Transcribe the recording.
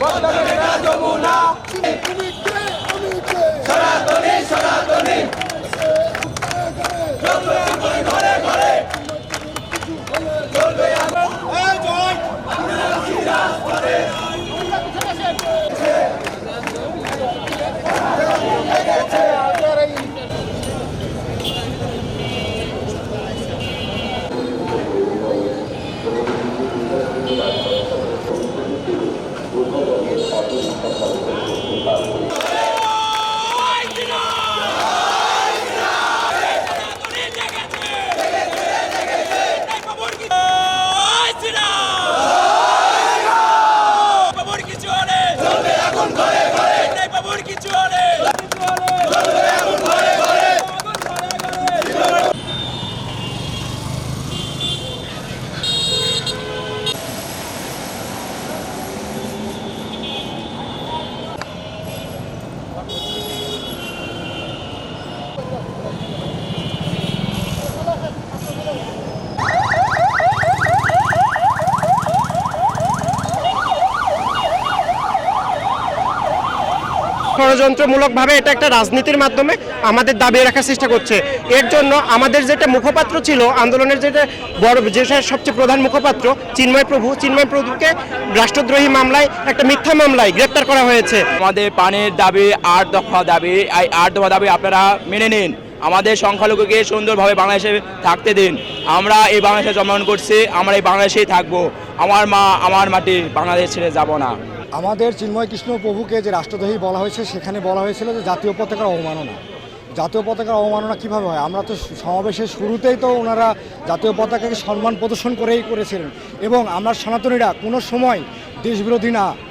Bota a verdade, Muna! ষড়যন্ত্রমূলকভাবে এটা একটা রাজনীতির মাধ্যমে আমাদের দাবি রাখার চেষ্টা করছে। এর জন্য আমাদের যেটা মুখপাত্র ছিল, আন্দোলনের যেটা বড় যেটা সবচেয়ে প্রধান মুখপাত্র, চিন্ময় প্রভু, চিন্ময় প্রভুকে রাষ্ট্রদ্রোহী মামলায়, একটা মিথ্যা মামলায় গ্রেপ্তার করা হয়েছে। আমাদের পানির দাবি, আট দফা দাবি আট দফা দাবি আপনারা মেনে নিন। আমাদের সংখ্যালঘুকে সুন্দরভাবে বাংলাদেশে থাকতে দিন। আমরা এই বাংলাদেশে জন্মগ্রহণ করছি, আমরা এই বাংলাদেশেই থাকব। আমার মা, আমার মাটি বাংলাদেশ ছেড়ে যাব না। আমাদের চিন্ময় কৃষ্ণ প্রভুকে যে রাষ্ট্রদ্রোহী বলা হয়েছে, সেখানে বলা হয়েছিল যে জাতীয় পতাকার অবমাননা। জাতীয় পতাকার অবমাননা কীভাবে হয়? আমরা তো সমাবেশের শুরুতেই তো ওনারা জাতীয় পতাকাকে সম্মান প্রদর্শন করেই করেছিলেন। এবং আমরা সনাতনীরা কোনো সময় দেশবিরোধী না।